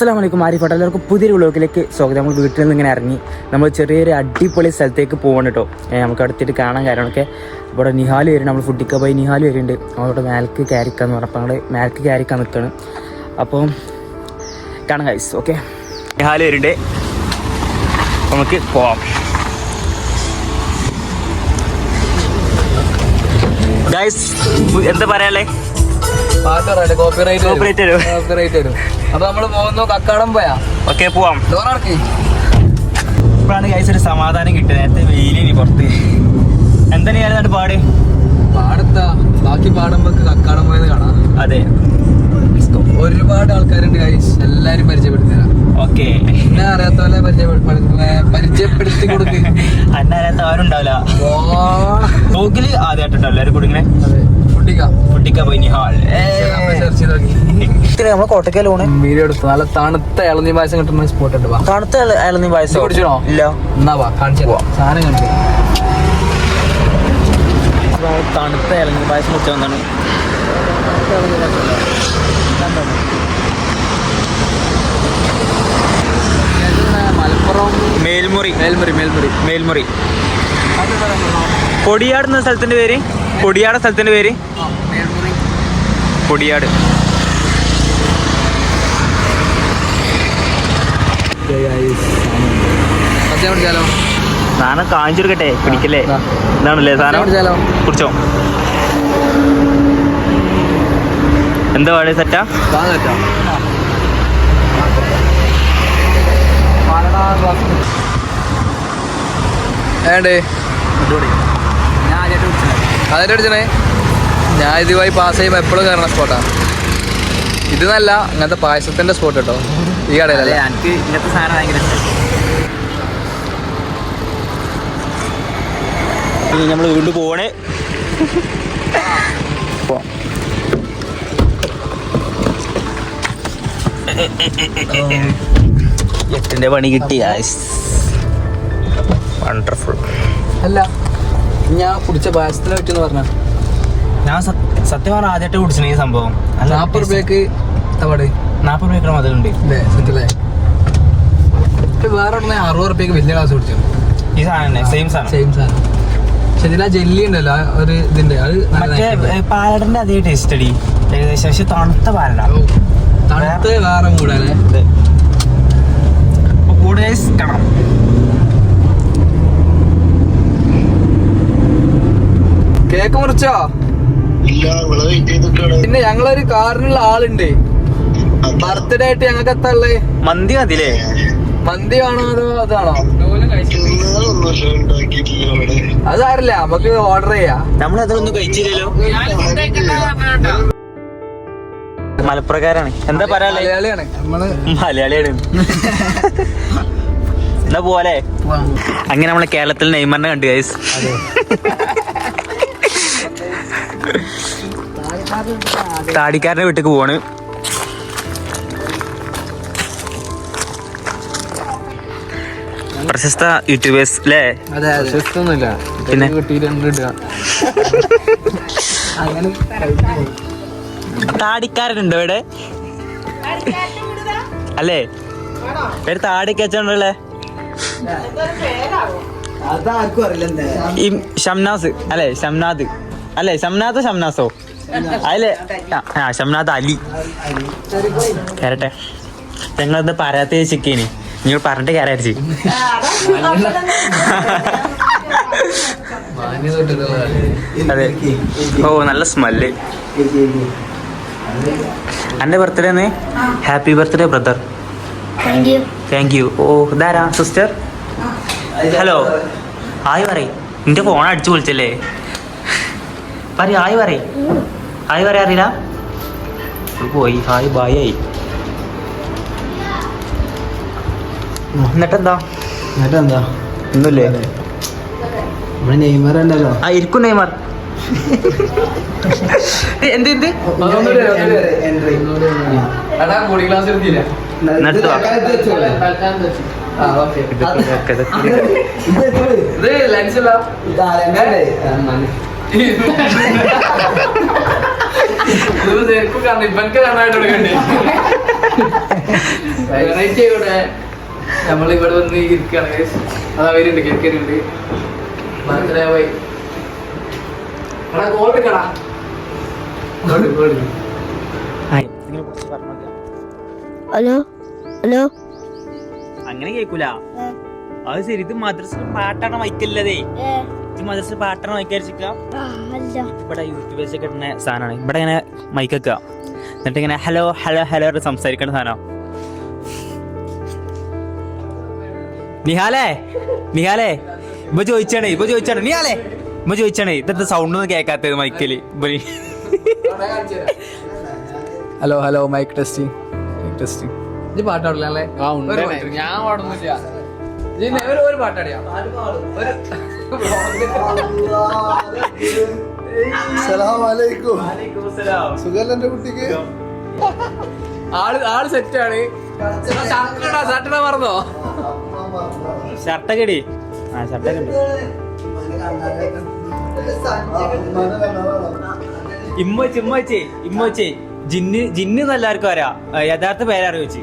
അസ്സാം വലൈക്കും ആരിഫ് ഫോട്ടോ എല്ലാവർക്കും പുതിയൊരു വ്ളോഗിലേക്ക് സ്വാഗതം. നമ്മൾ വീട്ടിൽ നിന്ന് ഇങ്ങനെ ഇറങ്ങി. നമ്മൾ ചെറിയൊരു അടിപൊളി സ്ഥലത്തേക്ക് പോകണം കേട്ടോ. നമുക്ക് അടുത്തിട്ട് കാണാൻ കാര്യങ്ങളൊക്കെ. ഇവിടെ നിഹാൽ വരുന്നുണ്ട്. നമ്മൾ ഫുഡിക്ക പോയി നിഹാൽ വരുന്നുണ്ട്. അവിടെ മേൽക്ക് കയറിക്കാൻ കയറിക്കാന്ന് പറഞ്ഞപ്പോൾ ഞങ്ങൾ മേൽക്ക് കയറിക്കാൻ നിൽക്കുകയാണ് അപ്പോൾ കാണാം ഗൈസ് ഓക്കെ നിഹാൽ വരുന്നുണ്ട്. നമുക്ക് പോവാം. ഗൈസ് എന്താ പറയാല്ലേ കോപ്പിറൈറ്റ് വരും. കോപ്പിറൈറ്റ് വരും. അപ്പൊ നമ്മൾ പോകുന്നു കക്കാടം പോയാ. ഓക്കെ പോവാം. ഡോറടക്കി. ഇപ്പോഴാണ് ഗൈസ് ഒരു സമാധാനം കിട്ടിയത്. നേരത്തെ വെയിലിനി പുറത്ത്. എന്താണ് പാട്? പാടത്താ. ബാക്കി പാടുമ്പോ കക്കാടം പോയത് കാണാം. അതെ. ഒരുപാട് ആൾക്കാരുണ്ട് ഗൈസ് എല്ലാരും പരിചയപ്പെടുത്തുക ഓക്കെ. എന്നെ അറിയാത്ത പോലെ പരിചയപ്പെടുത്തി കൊടുക്ക് അന്നേരത്തെ ആരും ഉണ്ടാവില്ല ആദ്യമായിട്ടുണ്ടല്ലോ എല്ലാവരും കൂടി ഇങ്ങനെ? ചെയ്ത് കോട്ടക്കൽ പോണ്? വീഡിയോ എടുത്തു. നല്ല തണുത്ത ഇളനീ പായസം കിട്ടുന്ന സ്പോട്ട് ഉണ്ട്. വാ. തണുത്ത ഇളനീ പായസം കുടിച്ചോ? ഇല്ല. എന്നാ വാ കാണിച്ചു. സാധനം കാണിച്ചു തണുത്ത ഇളനീ പായസം കുടിച്ചു വന്നാണ് മലപ്പുറം മേൽമുറി. മേൽമുറി മേൽമുറി. മേൽമുറി. കൊടിയാടുന്ന എന്ന സ്ഥലത്തിന്റെ പേര്? പൊടിയാട് സ്ഥലത്തിന്റെ പേര്? പൊടിയാട്. സാധനം കാണിച്ചെടുക്കട്ടെ പിടിക്കല്ലേ. ഇതാണല്ലേ സാധനം? കുറിച്ചോ കുടിച്ചോ. എന്താ പാട് സെറ്റാ? ഏണ്ടേ അതിന്റെ അടിച്ചണേ ഞാൻ ഇതുമായി പാസ് ചെയ്യുമ്പോൾ എപ്പോഴും കയറണ സ്പോട്ടാ ഇത് നല്ല അങ്ങനത്തെ പായസത്തിന്റെ സ്പോട്ട് കേട്ടോ. ഈ കടയിലല്ലേ. എനിക്ക് ഇങ്ങനത്തെ സാധനം ഭയങ്കര നമ്മൾ വീണ്ടും പോണേ. എട്ടിന്റെ പണി കിട്ടി വണ്ടർഫുൾ അല്ല. ഞാൻ കുടിച്ച പായസത്തിനെ പറ്റിയെന്ന് പറഞ്ഞ? ഞാൻ സത്യ- പറഞ്ഞ ആദ്യമായിട്ട് കുടിച്ചു ഈ സംഭവം. നാപ്പത്. രൂപയ്ക്ക് തവട്. നാപ്പത് രൂപ മതിലുണ്ട് വേറെ ഉടനെ അറുപത് റുപ്യക്ക് വലിയ ഗ്ലാസ് കുടിച്ചു ഈ സാധനം സെയിം സാധനം. സെയിം സാധനം. പക്ഷെ ജെല്ലി ഉണ്ടല്ലോ ഒരു ഇതിന്റെ അത് പാലടന്റെ അതേ ടേസ്റ്റ് അടി ഏകദേശം പക്ഷെ തണുത്ത പാലട. തണുത്ത് വേറെ മൂടല്ലേ? കൂടെ കാണാം കേക്ക് മുറിച്ചോ? പിന്നെ ഞങ്ങളൊരു കാറിനുള്ള ആളുണ്ട്. ബർത്ത്ഡേ ആയിട്ട് ഞങ്ങൾക്ക് എത്താളേ മന്തി മതിലേ മന്തി വേണോ അതോ അതാണോ അത് നമുക്ക് ഓർഡർ ചെയ്യാ. നമ്മൾ അതൊന്നും കഴിച്ചില്ലല്ലോ. മലപ്പുറക്കാരാണ്. എന്താ പറയാ മലയാളിയാണ്. നമ്മൾ മലയാളിയാണ്. എന്നാ പോലെ അങ്ങനെ നമ്മളെ കേരളത്തിൽ നെയ്മറിനെ കണ്ടു ഗൈസ് താടിക്കാരന്റെ വീട്ടിക്ക് പോവാണ്. പ്രശസ്ത യൂട്യൂബേഴ്സ് അല്ലേ പിന്നെ? താടിക്കാരനുണ്ടോ ഇവിടെ? അല്ലേ? ഒരു താടിക്ക് വെച്ചോണ്ടല്ലേ? ഷംനാസ് അല്ലേ? ഷംനാദ്. അല്ലേ ഷംനാഥോ ഷംനാസോ? അല്ലേ? ആ ഷംനാഥ് അലി. കയറട്ടെ ഞങ്ങളത് പറയാത്ത ചിക്കേനി നിങ്ങൾ പറഞ്ഞിട്ട് കയറരുത് അതെ. ഓ നല്ല സ്മെല്ല്. എന്റെ birthday happy birthday brother thank you thank you oh ഇതാരാ സിസ്റ്റർ ഹലോ ആയി പറയ്? നിന്റെ ഫോൺ അടിച്ചു വിളിച്ചല്ലേ? പറയ് ആയി പറയും. ആയി പറയാ അറിയില്ല. ഇവൾ പോയി. ഹായ് ബായ് ആയി. എന്നിട്ടെന്താ? എന്നിട്ടെന്താ? ഒന്നുമില്ലേ? നമ്മുടെ നെയ്മർ ഉണ്ടല്ലോ. ആ ഇരിക്കും നെയ്മർ. എന്ത് എന്ത്? എടാ കൂടി ക്ലാസ് എടുത്തില്ല? നിർത്തുവാ ആ ഓക്കെ. ശരിക്കും ഇവൻക്ക് വെറൈറ്റി ഇവിടെ നമ്മളിവിടെ വന്ന് ഇരിക്കുകയാണ്. അത് അവരുണ്ട് കേൾക്കരുണ്ട് ഹലോ? ഹലോ? അങ്ങനെ കേക്കൂല. അത് ശരി ഇത് മദ്രസ പാട്ടാണ് മൈക്കല്ലതേ ഇത് മദ്രസ പാട്ടാണ് മൈക്കരിച്ചിക്ക അല്ല. ഇവിടെ യൂട്യൂബേഴ്സ് കിട്ടുന്ന ഇടുന്ന സാധനമാണ് ഇവിടെ ഇങ്ങനെ മൈക്ക് വെക്കുക എന്നിട്ട് ഇങ്ങനെ ഹലോ ഹലോ ഹലോ എന്ന് സംസാരിക്കുന്ന സാധനം. നിഹാലേ നിഹാലേ ഇപ്പൊ ചോദിച്ചാണ് ഇപ്പൊ ചോദിച്ചാണ്. നിഹാലേ ഇപ്പൊ ചോദിച്ചാണ്. ഇതെന്താ സൗണ്ട് ഒന്നും കേൾക്കാത്തത് മൈക്കിൽ hello hello mic testing testing ഇത് പാട്ടാടില്ല അല്ലേ? ഞാൻ പാടുന്നില്ല ഒരു ഒരു പാട്ടടിയാ. ഒരു സുഖല്ലേ കുട്ടിക്ക്? ആൾ ആൾ സെറ്റാണ്. ഷർട്ടടാ ഷർട്ടടാ മറന്നോ? ഷർട്ടൊക്കെ ആ ഷർട്ടൊക്കെ ഉണ്ട്. ഇമ്മച്ചി ഇമ്മച്ചി ഇമ്മച്ചി ജിന്ന് ജിന്ന് എല്ലാവർക്കും അറിയാം. യഥാർത്ഥ പേരറിയോ വെച്ച്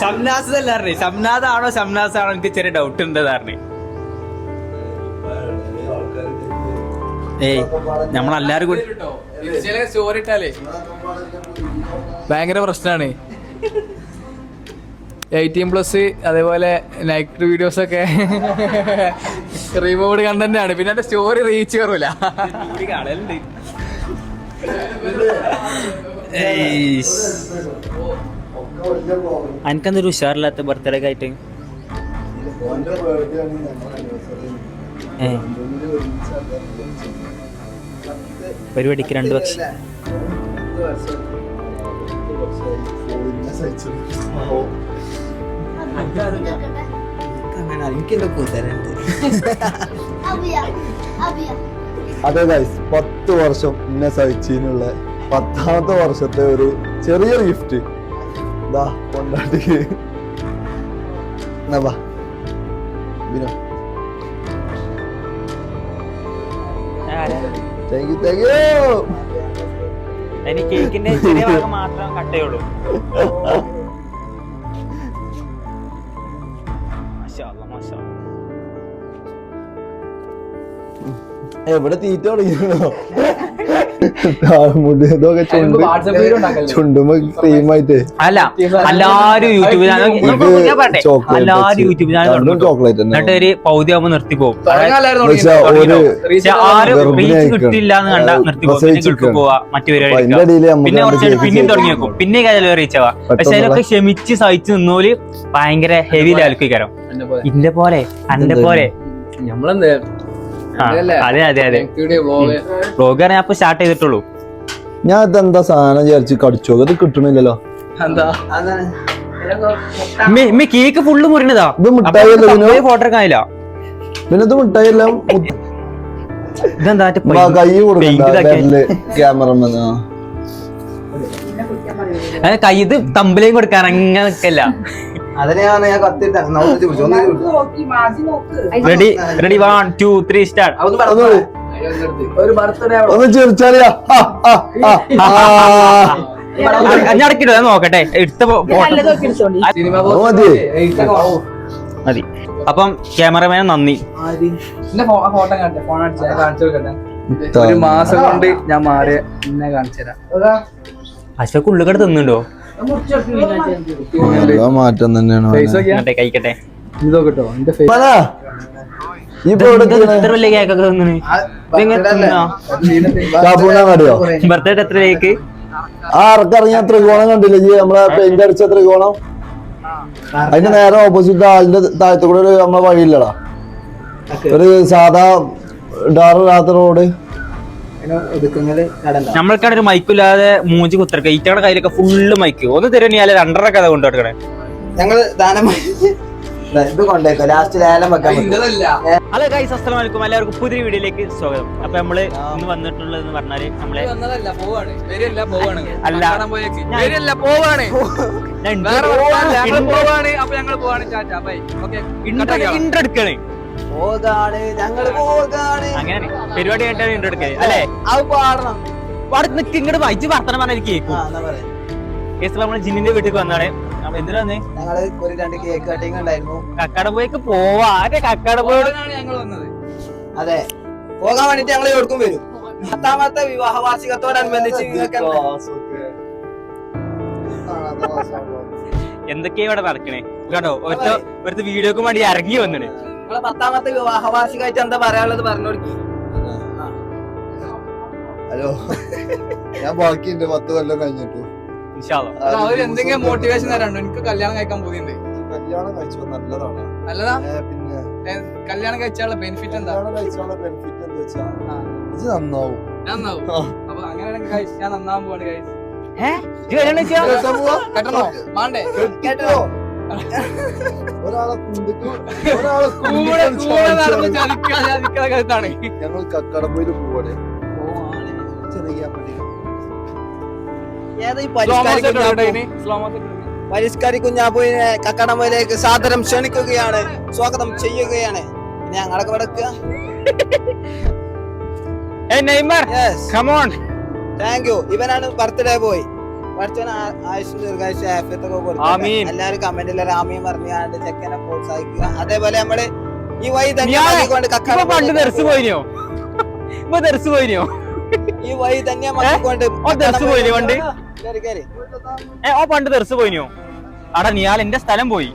ഷംനാസ് എല്ലാവരും ഷംനാഥ് ആണോ ഷംനാസ് ആണോ എനിക്ക് ചെറിയ ഡൗട്ട് ഉണ്ട് ധാരണ ഏയ് നമ്മളെല്ലാരും കൂടി സ്റ്റോറി ഇട്ടാലേ. ഭയങ്കര പ്രശ്നമാണ് എയ്റ്റീൻ പ്ലസ് അതേപോലെ നൈറ്റ് വീഡിയോസ് ഒക്കെ റിമൂവ്ഡ് കണ്ടന്റ് ആണ് പിന്നെ എന്റെ സ്റ്റോറി റീച്ച് കയറൂല ഏയ്. അനക്കെന്തൊരു ഉഷാറില്ലാത്ത ബർത്ത്ഡേ ആയിട്ട്? പരിപാടിക്ക് രണ്ട് പക്ഷം അതെ ഗൈസ് പത്ത് വർഷം എന്നെ സഹിച്ചതിനുള്ള പത്താമത്തെ വർഷത്തെ ഒരു ചെറിയ ഗിഫ്റ്റ് ഇതാ കൊണ്ടാട്ടിക്ക് ബാ Bino thank you thank you എനിക്ക് കേക്കിന്റെ ചെറിയ ഭാഗം മാത്രം കട്ടയുള്ളൂ. എവിടെ തീറ്റ തുടങ്ങിയോ ഇതൊക്കെ ചുണ്ടുമ്പോ ക്രീമായിട്ട് അല്ല എല്ലാരും യൂട്യൂബ് ചാനൽ എല്ലാരും യൂട്യൂബിൽ യൂട്യൂബ് ചാനൽ ചോക്ലേറ്റ് എന്നിട്ട് ഒരു പൗതി ആവുമ്പോ നിർത്തി പോകും. തുടങ്ങാല്ലായിരുന്നു ഒരു Reach ആരും റീച്ച് കിട്ടില്ല എന്ന് കണ്ട നിർത്തി പോകും. പ്രസവിച്ച് പിന്നെ പോവാ മറ്റു പരിപാടി കുറച്ച് പിന്നെയും തുടങ്ങിയേക്കും തുടങ്ങി വെക്കും. പിന്നെ കാര്യം റീച്ച് ആവാ. പക്ഷെ അതിലൊക്കെ ക്ഷമിച്ച് സഹിച്ച് നിന്നോൽ ഭയങ്കര ഹെവി പോലെ. ഇന്റെ പോലെ അന്റെ പോലെ. നമ്മളെന്ത് അതെ അതെ അതെ. ബ്ലോഗ് ഞാൻ ഇപ്പൊ സ്റ്റാർട്ട് ചെയ്തിട്ടുള്ളൂ. ഞാൻ ഇതെന്താ സാധനം വിചാരിച്ച് കടിച്ചോ? അത് കിട്ടണില്ലല്ലോ. കേക്ക് ഫുള്ള് മുറിഞ്ഞതാ. ഇത് മിഠായി? ഫോട്ടോ എടുക്കാനില്ല. പിന്നെ ഇത് മിഠായി എല്ലാം ഇതെന്താ കൈ അത് കൈ ഇത് തമ്പിലേയും കൊടുക്കാൻ അങ്ങനെ അതിനെയാണ് ഞാൻ കത്തിട്ട് നോക്കി പിടിച്ചു ഒന്ന് ready ready one two three start ഒന്ന്. പറഞ്ഞു. ഒരു ബർത്ത്ഡേ ഒന്ന് ചിരിച്ചാലിയാ ആ, ആ, ആ, ആ. ഞാൻ അടക്കിട്ടോ നോക്കട്ടെ. എടുത്ത മതി. അപ്പം ക്യാമറമാൻ നന്ദി. ഒരു മാസം കൊണ്ട് ഞാൻ മാറിയ കാണിച്ചു തരാം. അശോക് ഉള്ളിക്കട തിന്നുണ്ടോ എന്താ മാറ്റം തന്നെയാണ് കഴിക്കട്ടെ ഇത് എന്റെ ഇറക്കിറങ്ങിയ ത്രികോണം കണ്ടില്ലേ? ജി നമ്മളെ പെയിന്റ് അടിച്ച ത്രികോണം. അതിന്റെ നേരെ ഓപ്പോസിറ്റ് അതിന്റെ താഴത്തു കൂടെ ഒരു നമ്മളെ വഴിയില്ലടാ. ഒരു സാധാ ഡാറില്ലാത്ത റോഡ് ഒതുക്കുന്നത് നമ്മൾക്കാണ് ഒരു മൈക്കില്ലാതെ മൂഞ്ചി കുത്തിരക്ക ഈറ്റയുടെ കയ്യിലൊക്കെ ഫുള്ള് മൈക്ക് ഒന്ന് തരുന്നില്ല രണ്ടര കഥ കൊണ്ടുപോട്ടെ ഞങ്ങൾ ദാനമായി ദാ ഇത് കൊണ്ടേക്കോ. ലാസ്റ്റ് ലേലം വെക്കാൻ പറ്റും. ഹലോ ഗൈസ് അസ്സലാമു അലൈക്കും എല്ലാവർക്കും പുതിയ വീഡിയോയിലേക്ക് സ്വാഗതം. അപ്പൊ നമ്മൾ ഇന്ന് വന്നിട്ടുള്ളത് എന്ന് പറഞ്ഞാൽ നമ്മളെ അല്ല. കാണാൻ അങ്ങനെ പരിപാടി ആയിട്ടാണ് ഇൻട്രോ എടുക്കൽ അല്ലേ? അത് പാടണം. അവിടെ നിക്ക് ഇങ്ങോട്ട് വായിച്ച് വർത്തനം പറഞ്ഞ കേക്കും. കേസ് നമ്മൾ ജിന്നിന്റെ വീട്ടിൽ വന്നാണ് അപ്പൊ എന്തിനാ വന്നേ? ഞങ്ങൾ ഒരു രണ്ട് കേക്ക് കട്ടിങ് ഉണ്ടായിരുന്നു. കക്കാട പോയിക്ക് പോവാ. ആരെ കക്കാട പോയോട്? ഞങ്ങൾ വന്നത്. അതെ. പോകാൻ വേണ്ടിട്ട് ഞങ്ങൾ എവിടേക്കും വരും. പത്താമത്തെ വിവാഹ വാർഷികത്തോടനുബന്ധിച്ച് എന്തൊക്കെയാ ഇവിടെ നടക്കണേ? കണ്ടോ ഒറ്റ ഒരു വീഡിയോക്ക് വേണ്ടി ഇറങ്ങി വന്നിണ് നിങ്ങളെ പത്താമത്തെ വിവാഹ വാർഷികമായിട്ട് എന്താ പറയാനുള്ളത് പറഞ്ഞു കൊടുക്കി ഹലോ. ഞാൻ ബാക്കിയുണ്ട്. പത്ത് കൊല്ലം കഴിഞ്ഞിട്ടു. എന്തെങ്കിലും മോട്ടിവേഷൻ തരാണ്ടോ എനിക്ക് കല്യാണം കഴിക്കാൻ പോകുന്നുണ്ട് കല്യാണം കഴിച്ചോ നല്ലതാണ്. നല്ലതാ? പിന്നെ. കല്യാണം കഴിച്ചാലുള്ള ബെനിഫിറ്റ് എന്താ? കല്യാണം ബെനിഫിറ്റ് എന്താ വെച്ചാ ഇത് നന്നാവും. നന്നാവും. അപ്പൊ അങ്ങനെ ഞാൻ നന്നാവാൻ പോവാണ് കഴിച്ചു ഏ? കല്യാണം കഴിച്ചാ? കെട്ടണോ? മാണ്ടേ? കേട്ടോ ഒരാളെ ഒരാളെ കൂടെ കൂടെ നടന്ന് കുണ്ടിക്ക് ചതിക്കാ ചതിക്കാതെ കരുത്താണ്. ഞങ്ങൾ കക്കടമ്പയിൽ പോവാണ്. ചെറിയ പള്ളി. ഏതാ ഈ പരിഷ്കാരി കുഞ്ഞാപ്പു? പരിഷ്കാരി കുഞ്ഞാപ്പുവിനെ കക്കടമ്പയിലേക്ക് സാദരം ക്ഷണിക്കുകയാണ്. സ്വാഗതം ചെയ്യുകയാണ്. ഞങ്ങളൊക്കെ hey Neymar yes come on thank you ഇവനാണ് ബർത്ത്ഡേ ബോയ് കൊടുത്തു ആമീൻ. പറഞ്ഞാണ്ട് ചെക്കനെ പ്രോത്സാഹിക്കുക. അതേപോലെ നമ്മൾ ഈ വൈ തന്നെ പണ്ട് പോയിനോ? ഇപ്പൊ പോയിനോ? ഈ വൈ തന്നെ പണ്ട്? ഏ? ഓ പണ്ട് പോയിനോ? അടാ നിയാൽ എന്റെ സ്ഥലം പോയി.